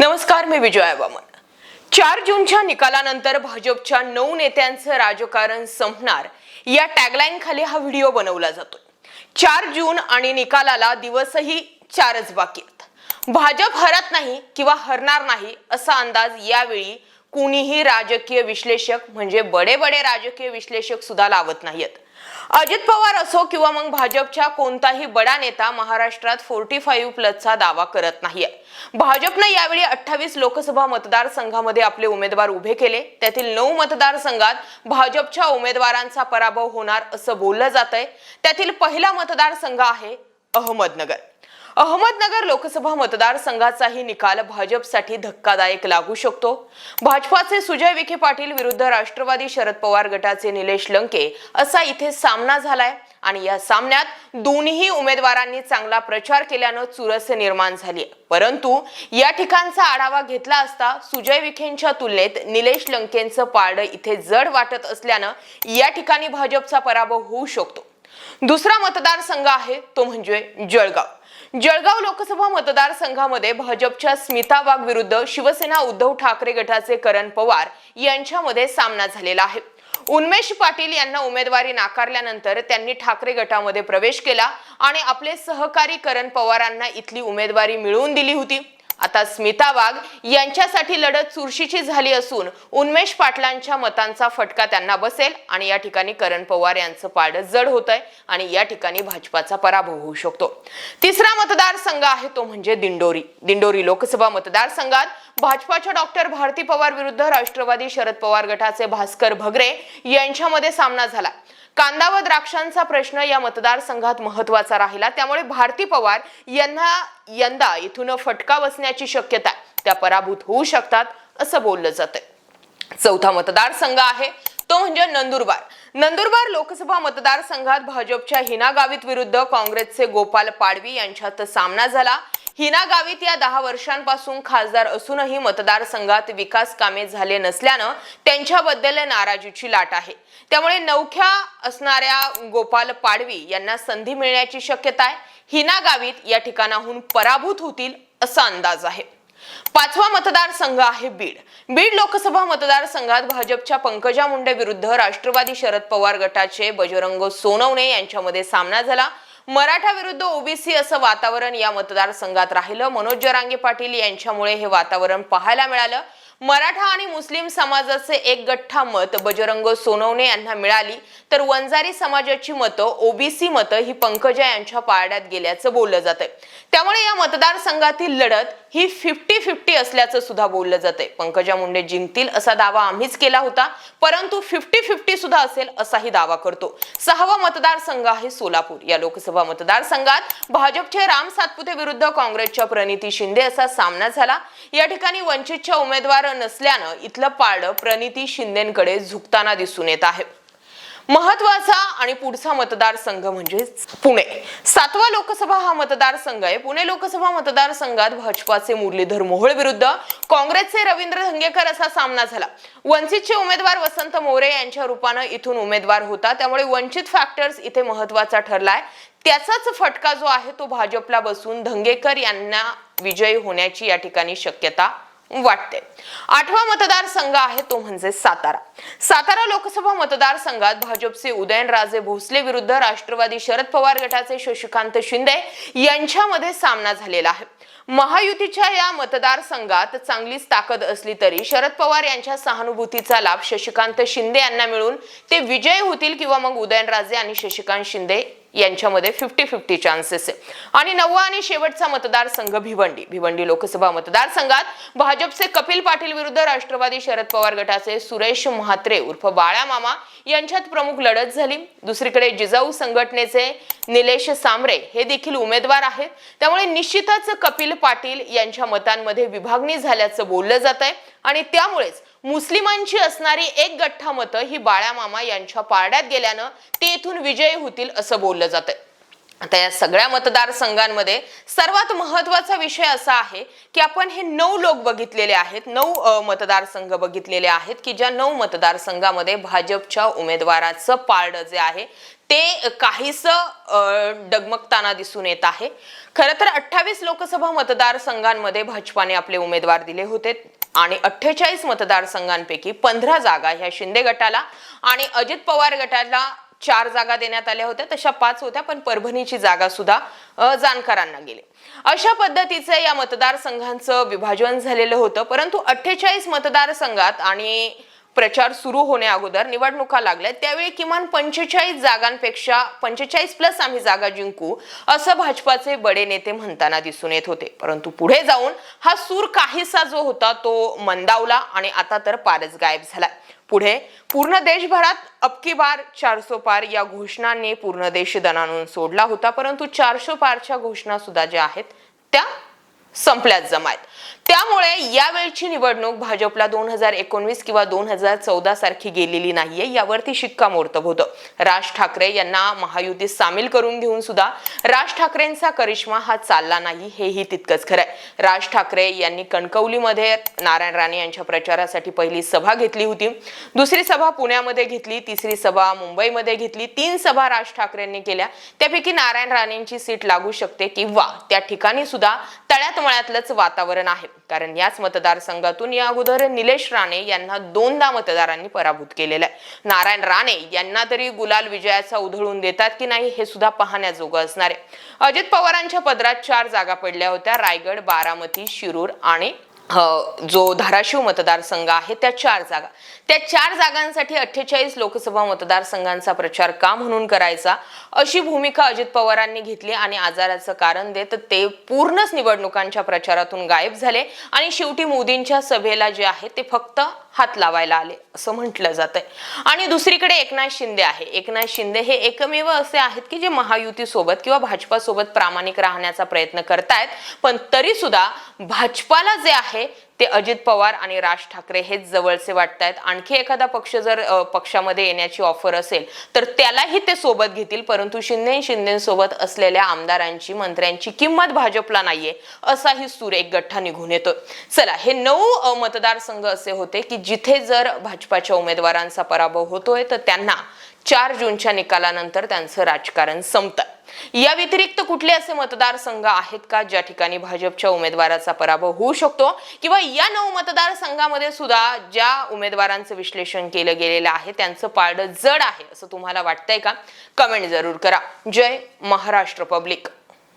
नमस्कार मी विजया वामन चार जूनच्या निकालानंतर भाजपच्या नऊ नेत्यांचं राजकारण संपणार या टॅगलाईन खाली हा व्हिडिओ बनवला जातोय चार जून आणि निकालाला दिवसही चारच बाकी आहेत. भाजप हरत नाही किंवा हरणार नाही असा अंदाज यावेळी कुणीही राजकीय विश्लेषक म्हणजे बडे बडे राजकीय विश्लेषक सुद्धा लावत नाहीत अजित पवार असो किंवा मग भाजपच्या कोणताही बडा नेता महाराष्ट्रात फोर्टी फाईव्ह प्लसचा दावा करत नाहीये. भाजपनं यावेळी अठ्ठावीस लोकसभा मतदारसंघामध्ये आपले उमेदवार उभे केले. त्यातील नऊ मतदारसंघात भाजपच्या उमेदवारांचा पराभव होणार असं बोललं जात आहे त्यातील पहिला मतदारसंघ आहे अहमदनगर. अहमदनगर लोकसभा मतदारसंघाचाही निकाल भाजपसाठी धक्कादायक लागू शकतो. भाजपाचे सुजय विखे पाटील विरुद्ध राष्ट्रवादी शरद पवार गटाचे निलेश लंके असा इथे सामना झालाय. आणि या सामन्यात दोन्ही उमेदवारांनी चांगला प्रचार केल्यानं चुरस निर्माण झाली परंतु या ठिकाणचा आढावा घेतला असता सुजय विखेंच्या तुलनेत निलेश लंकेंचं पारडं इथे जड वाटत असल्यानं या ठिकाणी भाजपचा पराभव होऊ शकतो. दुसरा मतदारसंघ आहे तो म्हणजे जळगाव. जळगाव लोकसभा मतदारसंघामध्ये भाजपच्या स्मिता वाघ विरुद्ध शिवसेना उद्धव ठाकरे गटाचे करण पवार यांच्यामध्ये सामना झालेला आहे. उन्मेष पाटील यांना उमेदवारी नाकारल्यानंतर त्यांनी ठाकरे गटामध्ये प्रवेश केला आणि आपले सहकारी करण पवारांना इथली उमेदवारी मिळवून दिली होती. आता स्मिता वाघ यांच्यासाठी लढत चुरशीची झाली असून उन्मेष पाटलांच्या मतांचा फटका त्यांना बसेल आणि या ठिकाणी करण पवार यांचं पाड जड होत आहे आणि या ठिकाणी भाजपाचा पराभव होऊ शकतो. तिसरा मतदारसंघ आहे तो म्हणजे दिंडोरी. दिंडोरी लोकसभा मतदारसंघात भाजपाच्या डॉक्टर भारती पवार विरुद्ध राष्ट्रवादी शरद पवार गटाचे भास्कर भगरे यांच्यामध्ये सामना झाला. कांदा व द्राक्षांचा प्रश्न या मतदारसंघात महत्त्वाचा राहिला. त्यामुळे भारती पवार यांना यंदा इथून फटका बसण्याची शक्यता आहे. त्या पराभूत होऊ शकतात असं बोललं जातंय. चौथा मतदारसंघ आहे तो म्हणजे नंदुरबार. नंदुरबार लोकसभा मतदारसंघात भाजपच्या हिना गावित विरुद्ध काँग्रेसचे गोपाल पाडवी यांच्यात सामना झाला. हिना गावित या दहा वर्षांपासून खासदार असूनही मतदारसंघात विकास कामे झाले नसल्यानं त्यांच्याबद्दल नाराजीची लाट आहे. त्यामुळे नवख्या असणाऱ्या गोपाल पाडवी यांना संधी मिळण्याची शक्यता आहे. हिना गावित या ठिकाणाहून पराभूत होतील असा अंदाज आहे. पाचवा मतदारसंघ आहे बीड. बीड लोकसभा मतदारसंघात भाजपच्या पंकजा मुंडे विरुद्ध राष्ट्रवादी शरद पवार गटाचे बजरंग सोनवणे यांच्यामध्ये सामना झाला. मराठा विरुद्ध ओबीसी असं वातावरण या मतदारसंघात राहिलं. मनोज जरांगे पाटील यांच्यामुळे हे वातावरण पाहायला मिळालं. मराठा आणि मुस्लिम समाजाचे एक गठ्ठा मत बजरंग सोनवणे यांना मिळाली. तर वंजारी समाजाची मतं ओबीसी मतं ही पंकजा यांच्या पारड्यात गेल्याचं बोललं जातंय. त्यामुळे या मतदारसंघातील लढत ही फिफ्टी फिफ्टी असल्याचं सुद्धा बोललं जातंय. पंकजा मुंडे जिंकतील असा दावा आम्हीच केला होता परंतु फिफ्टी फिफ्टी सुद्धा असेल असाही दावा करतो. सहावा मतदारसंघ आहे सोलापूर. या लोकसभा मतदारसंघात भाजपचे राम सातपुते विरुद्ध काँग्रेसच्या प्रणिती शिंदे असा सामना झाला. या ठिकाणी वंचितच्या उमेदवार नसल्यानं इथलं पारडं प्रणिती शिंदेकडे झुकताना दिसून येत आहे. महत्त्वाचा आणि पुढचा मतदारसंघ म्हणजे पुणे. सातवा लोकसभा हा मतदारसंघ आहे. पुणे लोकसभा मतदारसंघात भाजपाचे मुरलीधर मोहोळ विरुद्ध काँग्रेसचे रवींद्र धंगेकर असा सामना झाला. वंचितचे उमेदवार वसंत मोरे यांच्या रूपानं इथून उमेदवार होता. त्यामुळे वंचित फॅक्टर्स इथे महत्त्वाचा ठरलाय. त्याचाच फटका जो आहे तो भाजपला बसून धंगेकर यांना विजयी होण्याची या ठिकाणी शक्यता वाटते. आठवा मतदारसंघ आहे तो म्हणजे सातारा. सातारा लोकसभा मतदारसंघात भाजपचे उदयनराजे भोसले विरुद्ध राष्ट्रवादी शरद पवार गटाचे शशिकांत शिंदे यांच्यामध्ये सामना झालेला आहे. महायुतीच्या या मतदारसंघात चांगलीच ताकद असली तरी शरद पवार यांच्या सहानुभूतीचा लाभ शशिकांत शिंदे यांना मिळून ते विजय होतील किंवा मग उदयनराजे आणि शशिकांत शिंदे यांच्यामध्ये फिफ्टी फिफ्टी चान्सेस आहे. आणि नववा आणि शेवटचा मतदारसंघ भिवंडी. भिवंडी लोकसभा मतदारसंघात भाजपचे कपिल पाटील विरुद्ध राष्ट्रवादी शरद पवार गटाचे सुरेश म्हात्रे उर्फ बाळा मामा यांच्यात प्रमुख लढत झाली. दुसरीकडे जिजाऊ संघटनेचे निलेश सामरे हे देखील उमेदवार आहेत. त्यामुळे निश्चितच कपिल पाटील यांच्या मतांमध्ये विभागणी झाल्याचं बोललं जात आहे आणि त्यामुळेच मुस्लिमांची असणारी एक गठ्ठा मतं ही बाळ्यामामा यांच्या पारड्यात गेल्यानं ते इथून विजयी होतील असं बोललं जातं आता या सगळ्या मतदारसंघांमध्ये सर्वात महत्त्वाचा विषय असा आहे की आपण हे नऊ लोक बघितलेले आहेत नऊ मतदारसंघ बघितलेले आहेत की ज्या नऊ मतदारसंघामध्ये भाजपच्या उमेदवाराचं पारडं जे आहे ते काहीस डगमगताना दिसून येत आहे. खरं तर अठ्ठावीस लोकसभा मतदारसंघांमध्ये भाजपाने आपले उमेदवार दिले होते. आणि अठ्ठेचाळीस मतदारसंघांपैकी पंधरा जागा ह्या शिंदे गटाला आणि अजित पवार गटाला चार जागा देण्यात आल्या होत्या. तशा पाच होत्या पण परभणीची जागा सुद्धा जाणकारांना गेली. अशा पद्धतीचं या मतदारसंघांचं विभाजन झालेलं होतं परंतु अठ्ठेचाळीस मतदारसंघात आणि प्रचार सुरू होण्या अगोदर निवडणुका लागल्या. त्यावेळी किमान पंचेचाळीस जागांपेक्षा पंचेचाळीस प्लस आम्ही जागा जिंकू असं भाजपाचे बडे नेते म्हणताना दिसून येत होते. परंतु पुढे जाऊन हा सूर काहीसा जो होता तो मंदावला आणि आता तर पारच गायब झाला पुढे पूर्ण देशभरात अबकी बार चारसो पार या घोषणांनी पूर्ण देश दणानून सोडला होता. परंतु चारशो पारच्या घोषणा सुद्धा ज्या आहेत त्या संपल्यात जमायत. त्यामुळे यावेळची निवडणूक भाजपला दोन हजार एकोणवीस किंवा दोन हजार चौदा सारखी गेलेली नाहीये यावरती शिक्कामोर्तब होतं. राज ठाकरे यांना महायुतीत सामील करून घेऊन सुद्धा राज ठाकरेंचा करिश्मा हा चालला नाही हेही तितकंच खरंय. राज ठाकरे यांनी कणकवलीमध्ये नारायण राणे यांच्या प्रचारासाठी पहिली सभा घेतली होती. दुसरी सभा पुण्यामध्ये घेतली तिसरी सभा मुंबईमध्ये घेतली तीन सभा राज ठाकरेंनी केल्या. त्यापैकी नारायण राणेंची सीट लागू शकते किंवा त्या ठिकाणी सुद्धा तळ्यात मळ्यातलंच वातावरण आहे. कारण याच मतदारसंघातून या अगोदर निलेश राणे यांना दोनदा मतदारांनी पराभूत केलेलं आहे. नारायण राणे यांना तरी गुलाल विजयाचा उधळून देतात की नाही हे सुद्धा पाहण्याजोगं असणार आहे. अजित पवारांच्या पदरात चार जागा पडल्या होत्या. रायगड बारामती शिरूर आणि हो, जो धाराशिव मतदारसंघ आहे त्या चार जागा. त्या चार जागांसाठी अठ्ठेचाळीस लोकसभा मतदारसंघांचा प्रचार का म्हणून करायचा? अशी भूमिका अजित पवारांनी घेतली आणि आजाराचं कारण देत ते पूर्णच निवडणुकांच्या प्रचारातून गायब झाले. आणि शेवटी मोदींच्या सभेला जे आहे ते फक्त हात लावायला आले असं म्हटलं जातंय. आणि दुसरीकडे एकनाथ शिंदे आहे. एकनाथ शिंदे हे एकमेव असे आहेत की जे महायुती सोबत किंवा भाजपा सोबत प्रामाणिक राहण्याचा प्रयत्न करतायत. पण तरी सुद्धा भाजपाला जे आहे ते अजित पवार आणि राज ठाकरे हेच जवळचे वाटतायत. आणखी एखादा पक्ष जर पक्षामध्ये येण्याची ऑफर असेल तर त्यालाही ते सोबत घेतील. परंतु शिंदे शिंदेसोबत असलेल्या आमदारांची मंत्र्यांची किंमत भाजपला नाहीये असाही सूर एक गठ्ठा निघून येतो चला हे नऊ मतदारसंघ असे होते की जिथे जर भाजपाच्या उमेदवारांचा पराभव होतोय तर त्यांना चार जूनच्या निकालानंतर त्यांचं राजकारण संपतं. या व्यतिरिक्त कुठले असे मतदारसंघ आहेत का ज्या ठिकाणी भाजपच्या उमेदवाराचा पराभव होऊ शकतो? किंवा या नऊ मतदारसंघामध्ये सुद्धा ज्या उमेदवारांचं विश्लेषण केलं गेलेलं आहे त्यांचं पारडं जड आहे असं तुम्हाला वाटतंय का? कमेंट जरूर करा. जय महाराष्ट्र पब्लिक.